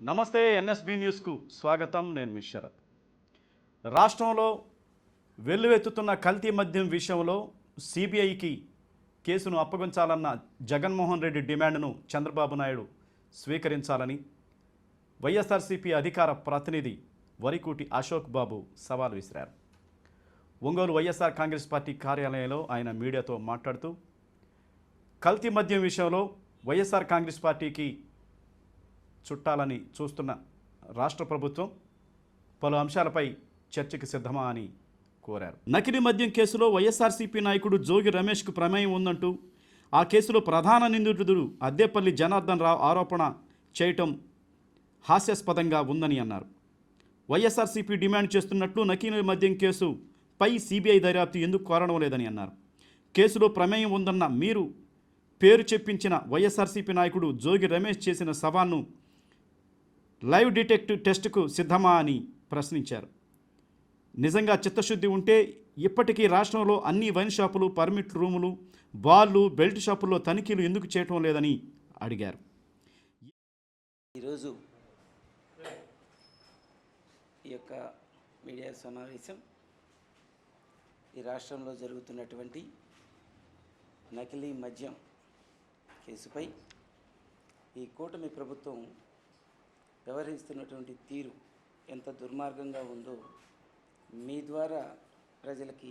నమస్తే ఎన్ఎస్బి న్యూస్కు స్వాగతం. నేను మీ శరత్. రాష్ట్రంలో వెల్లువెత్తుతున్న కల్తీ మద్యం విషయంలో సిబిఐకి కేసును అప్పగించాలన్న జగన్మోహన్ రెడ్డి డిమాండ్ను చంద్రబాబు నాయుడు స్వీకరించాలని వైఎస్ఆర్సీపీ అధికార ప్రతినిధి వరికూటి అశోక్ బాబు సవాల్ విసిరారు. ఒంగోలు వైఎస్ఆర్ కాంగ్రెస్ పార్టీ కార్యాలయంలో ఆయన మీడియాతో మాట్లాడుతూ కల్తీ మద్యం విషయంలో వైఎస్ఆర్ కాంగ్రెస్ పార్టీకి చుట్టాలని చూస్తున్న రాష్ట్ర ప్రభుత్వం పలు అంశాలపై చర్చకు సిద్ధమా అని కోరారు. నకిలీ మద్యం కేసులో వైఎస్ఆర్సీపీ నాయకుడు జోగి రమేష్కు ప్రమేయం ఉందంటూ ఆ కేసులో ప్రధాన నిందితుడు అద్దేపల్లి జనార్దన్ రావు ఆరోపణ చేయటం హాస్యాస్పదంగా ఉందని అన్నారు. వైఎస్ఆర్సీపీ డిమాండ్ చేస్తున్నట్లు నకిలీ మద్యం కేసు పై సిబిఐ దర్యాప్తు ఎందుకు కోరడం లేదని అన్నారు. కేసులో ప్రమేయం ఉందన్న మీరు పేరు చెప్పించిన వైఎస్ఆర్సీపీ నాయకుడు జోగి రమేష్ చేసిన సవాల్ను లైవ్ డిటెక్టివ్ టెస్టుకు సిద్ధమా అని ప్రశ్నించారు. నిజంగా చిత్తశుద్ధి ఉంటే ఇప్పటికీ రాష్ట్రంలో అన్ని వైన్ షాపులు పర్మిట్ రూములు బార్లు బెల్ట్ షాపుల్లో తనిఖీలు ఎందుకు చేయటం లేదని అడిగారు. ఈరోజు ఈ యొక్క మీడియా సమావేశం ఈ రాష్ట్రంలో జరుగుతున్నటువంటి నకిలీ మద్యం కేసుపై ఈ కూటమి ప్రభుత్వం వ్యవహరిస్తున్నటువంటి తీరు ఎంత దుర్మార్గంగా ఉందో మీ ద్వారా ప్రజలకి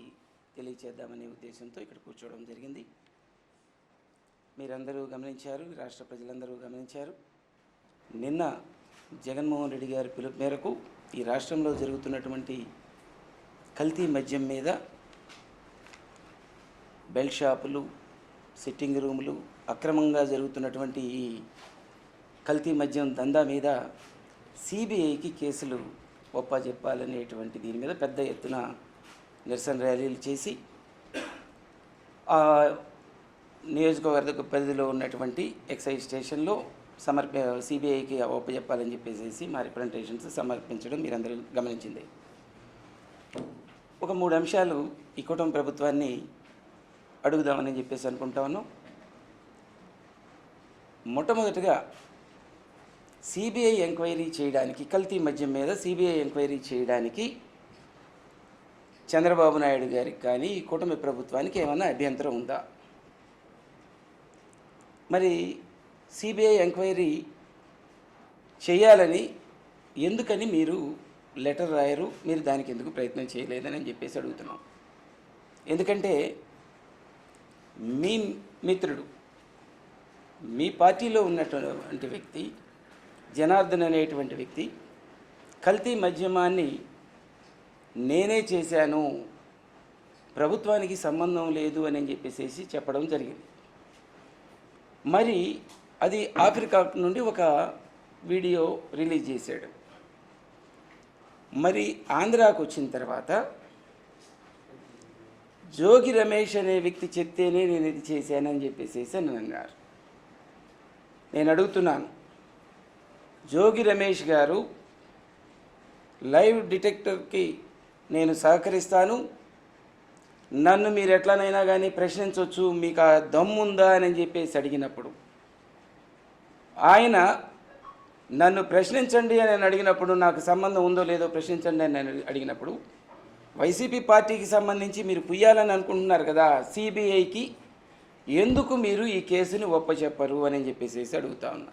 తెలియచేద్దామనే ఉద్దేశంతో ఇక్కడ కూర్చోవడం జరిగింది. మీరందరూ గమనించారు రాష్ట్ర ప్రజలందరూ గమనించారు. నిన్న జగన్మోహన్ రెడ్డి గారి పిలుపు మేరకు ఈ రాష్ట్రంలో జరుగుతున్నటువంటి కల్తీ మద్యం మీద బెల్ షాపులు సిట్టింగ్ రూములు అక్రమంగా జరుగుతున్నటువంటి ఈ కల్తీ మద్యం దందా మీద సిబిఐకి కేసులు ఒప్పజెప్పాలనేటువంటి దీని మీద పెద్ద ఎత్తున నిరసన ర్యాలీలు చేసి నియోజకవర్గ పరిధిలో ఉన్నటువంటి ఎక్సైజ్ స్టేషన్లో సమర్ప సిబిఐకి ఒప్పజెప్పాలని చెప్పేసి మా రిప్రజెంటేషన్స్ సమర్పించడం మీరందరూ గమనించింది. ఒక మూడు అంశాలు ఈ కుటుంబ ప్రభుత్వాన్ని అడుగుదామని చెప్పేసి అనుకుంటా ఉన్నాం. మొట్టమొదటిగా సిబిఐ ఎంక్వైరీ చేయడానికి కల్తీ మద్యం మీద సిబిఐ ఎంక్వైరీ చేయడానికి చంద్రబాబు నాయుడు గారికి కానీ ఈ కూటమి ప్రభుత్వానికి ఏమైనా అభ్యంతరం ఉందా? మరి సిబిఐ ఎంక్వైరీ చేయాలని ఎందుకని మీరు లెటర్ రాయరు? మీరు దానికి ఎందుకు ప్రయత్నం చేయలేదని చెప్పేసి అడుగుతున్నాం. ఎందుకంటే మీ మిత్రుడు మీ పార్టీలో ఉన్నటువంటి వ్యక్తి జనార్దన్ అనేటువంటి వ్యక్తి కల్తీ మద్యమాన్ని నేనే చేశాను ప్రభుత్వానికి సంబంధం లేదు అని చెప్పేసి చెప్పడం జరిగింది. మరి అది ఆఫ్రికా నుండి ఒక వీడియో రిలీజ్ చేశాడు. మరి ఆంధ్రాకు వచ్చిన తర్వాత జోగి రమేష్ అనే వ్యక్తి చెప్తేనే నేను ఇది చేశానని చెప్పేసి అని అన్నారు. నేను అడుగుతున్నాను జోగి రమేష్ గారు లైవ్ డిటెక్టర్కి నేను సహకరిస్తాను. నన్ను మీరు ఎట్లనైనా కానీ ప్రశ్నించవచ్చు మీకు ఆ దమ్ముందా అని చెప్పేసి అడిగినప్పుడు ఆయన నన్ను ప్రశ్నించండి అని నేను అడిగినప్పుడు నాకు సంబంధం ఉందో లేదో ప్రశ్నించండి అని నేను అడిగినప్పుడు వైసీపీ పార్టీకి సంబంధించి మీరు పుయ్యాలని అనుకుంటున్నారు కదా సిబిఐకి ఎందుకు మీరు ఈ కేసుని ఒప్పచెప్పరు అని చెప్పేసి అడుగుతా ఉన్నా.